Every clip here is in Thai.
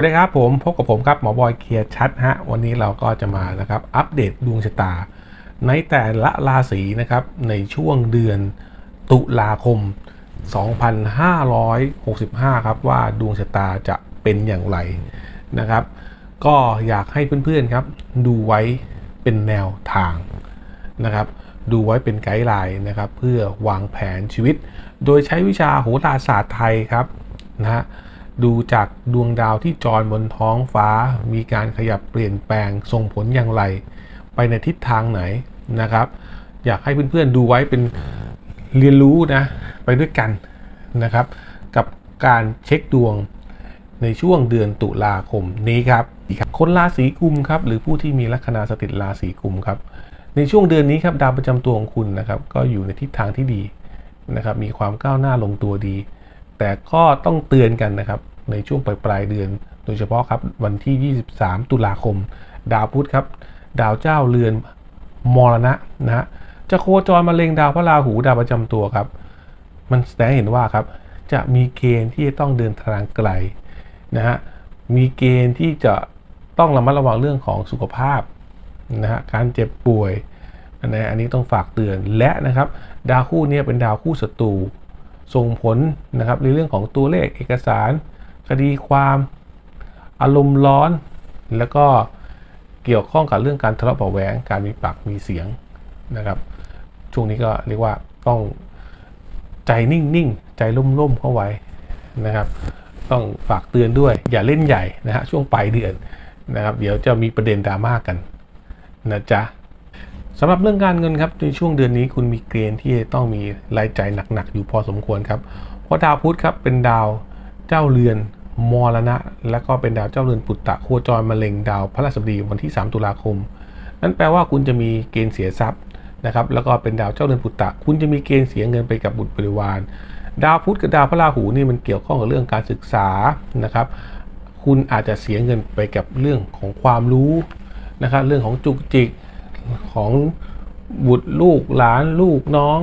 สวัสดีครับผมพบกับผมครับหมอบอยเคลียร์ชัดฮะวันนี้เราก็จะมานะครับอัปเดตดวงชะตา ในแต่ละราศีนะครับในช่วงเดือนตุลาคม 2565 ครับว่าดวงชะตาจะเป็นอย่างไรนะครับ ก็อยากให้เพื่อนๆครับ ดูไว้เป็นแนวทางนะครับ ดูไว้เป็นไกด์ไลน์นะครับ เพื่อวางแผนชีวิต โดยใช้วิชาโหราศาสตร์ไทยครับนะฮะ ดูจากดวงดาวที่จรบนท้องฟ้า มีการขยับเปลี่ยนแปลงส่งผลอย่างไร ไปในทิศทางไหนนะครับ อยากให้เพื่อนๆดูไว้เป็นเรียนรู้นะ ไปด้วยกันนะครับ กับการเช็คดวงในช่วงเดือนตุลาคมนี้ครับ คนราศีกุมครับ หรือผู้ที่มีลัคนาสถิตราศีกุมครับ ในช่วงเดือนนี้ครับดาวประจำตัวของคุณนะครับ ก็อยู่ในทิศทางที่ดีนะครับ มีความก้าวหน้าลงตัวดี แต่ก็ต้องเตือนกันนะครับ ในช่วงปลายปลายเดือน โดยเฉพาะครับวันที่ 23 ตุลาคม ดาวพุธครับ ดาวเจ้าเรือนมรณะนะฮะจะโคจรมาเล็งดาวพระราหูดาวประจำตัวครับ มันแสดงเห็นว่าครับ จะมีเกณฑ์ที่จะต้องเดินทางไกลนะฮะมีเกณฑ์ที่จะต้องระมัดระวังเรื่องของสุขภาพนะฮะการเจ็บป่วยนะอันนี้ต้องฝากเตือนและนะครับ ดาวคู่นี้เป็นดาวคู่ศัตรูส่งผลนะครับในเรื่องของตัวเลขเอกสาร คดีความอารมณ์ร้อน แล้วก็เกี่ยวข้องกับเรื่องการทะเลาะเบาะแหวงการมีปากมีเสียงนะครับ ช่วงนี้ก็เรียกว่าต้องใจนิ่งๆ ใจร่มๆเข้าไว้นะครับ ต้องฝากเตือนด้วย อย่าเล่นใหญ่นะฮะช่วงปลายเดือนนะครับ เดี๋ยวจะมีประเด็นดราม่ากันนะจ๊ะสำหรับเรื่องการเงินครับในช่วงเดือนนี้คุณมีเกณฑ์ที่จะต้องมีรายจ่ายหนักๆอยู่พอสมควรครับเพราะดาวพุธครับเป็นดาวเจ้าเรือน มรณะ และก็เป็นดาวเจ้าเรือนปุตตะโคจรมะเร็งดาวพระราชบดีวันที่ 3 ตุลาคม นั่นแปลว่าคุณจะมีเกณฑ์เสียทรัพย์นะครับ แล้วก็เป็นดาวเจ้าเรือนปุตตะ คุณจะมีเกณฑ์เสียเงินไปกับบุตรบริวาร ดาวพุธกับดาวพระราหูนี่มันเกี่ยวข้องกับเรื่องการศึกษานะครับ คุณอาจจะเสียเงินไปกับเรื่องของความรู้นะครับ เรื่องของจุกจิกของบุตรลูกหลานลูกน้อง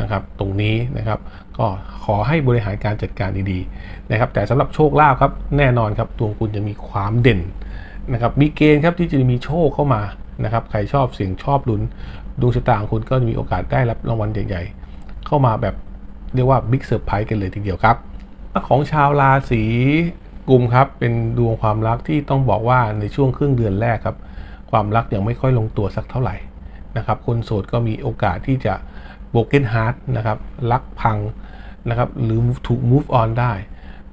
นะครับตรงนี้นะครับก็ขอให้บริหารการจัดการดีๆนะครับแต่สำหรับโชคลาภครับแน่นอนครับดวงคุณจะมีความเด่นนะครับมีเกณฑ์ครับที่จะมีโชคเข้ามานะครับใครชอบเสียงชอบลุ้นดวงชะตาของคุณก็จะมีโอกาสได้รับรางวัลใหญ่ๆ เข้ามาแบบเรียกว่าบิ๊กเซอร์ไพรส์กันเลยทีเดียวครับ ของชาวราศีกุมครับเป็นดวงความรักที่ต้องบอกว่าในช่วงครึ่งเดือนแรกครับ ความรักยังไม่ค่อยลงตัวสักเท่าไหร่นะครับคนโสดก็มีโอกาสที่จะ โบเกนฮาร์ดนะครับรักพังนะครับหรือถูก move on ได้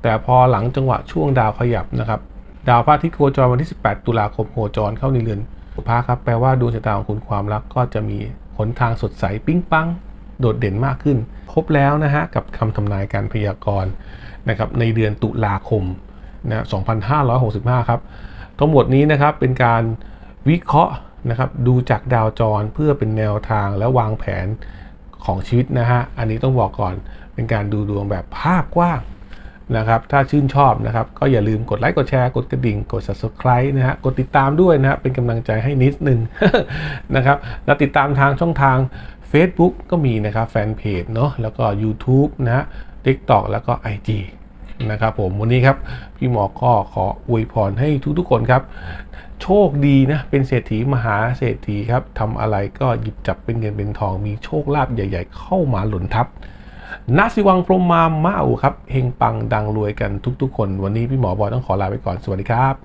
แต่พอหลังจังหวะช่วงดาวขยับนะครับดาวพระอาทิตย์โคจรวันที่ 18 ตุลาคมโคจรเข้าในเรือนสุภาครับแปลว่าดวงชะตาของคุณความรักก็จะมีหนทางสดใสปิ้งปัง โดดเด่นมากขึ้น พบแล้วนะฮะกับคำทำนายการพยากรณ์นะครับในเดือนตุลาคมนะ2565 ครับทั้งหมดนี้นะครับเป็นการวิเคราะห์นะครับดูจากดาวจรเพื่อเป็นแนวทางและวางแผน ของชีวิตนะฮะ อันนี้ต้องบอกก่อนเป็นการดูดวงแบบภาพกว้างนะครับ ถ้าชื่นชอบนะครับ ก็อย่าลืมกดไลค์ กดแชร์ กดกระดิ่ง กด subscribe นะฮะ กดติดตามด้วยนะฮะ เป็นกำลังใจให้นิดนึงนะครับ แล้วติดตามทางช่องทาง Facebook ก็มีนะครับ แฟนเพจเนาะ แล้วก็ YouTube นะฮะ TikTok แล้วก็ IG นะครับผม วันนี้ครับ พี่หมอก็ขออวยพรให้ทุกๆคนครับ โชคดีนะเป็นเศรษฐีมหาเศรษฐีครับทำอะไรก็หยิบจับเป็นเงินเป็นทอง มีโชคลาภใหญ่ ๆ เข้ามาหล่นทับนาสิวังพรหมมามาอูครับเฮงปังดังรวยกันทุกๆ คน วันนี้พี่หมอบอยต้องขอลาไปก่อนสวัสดีครับ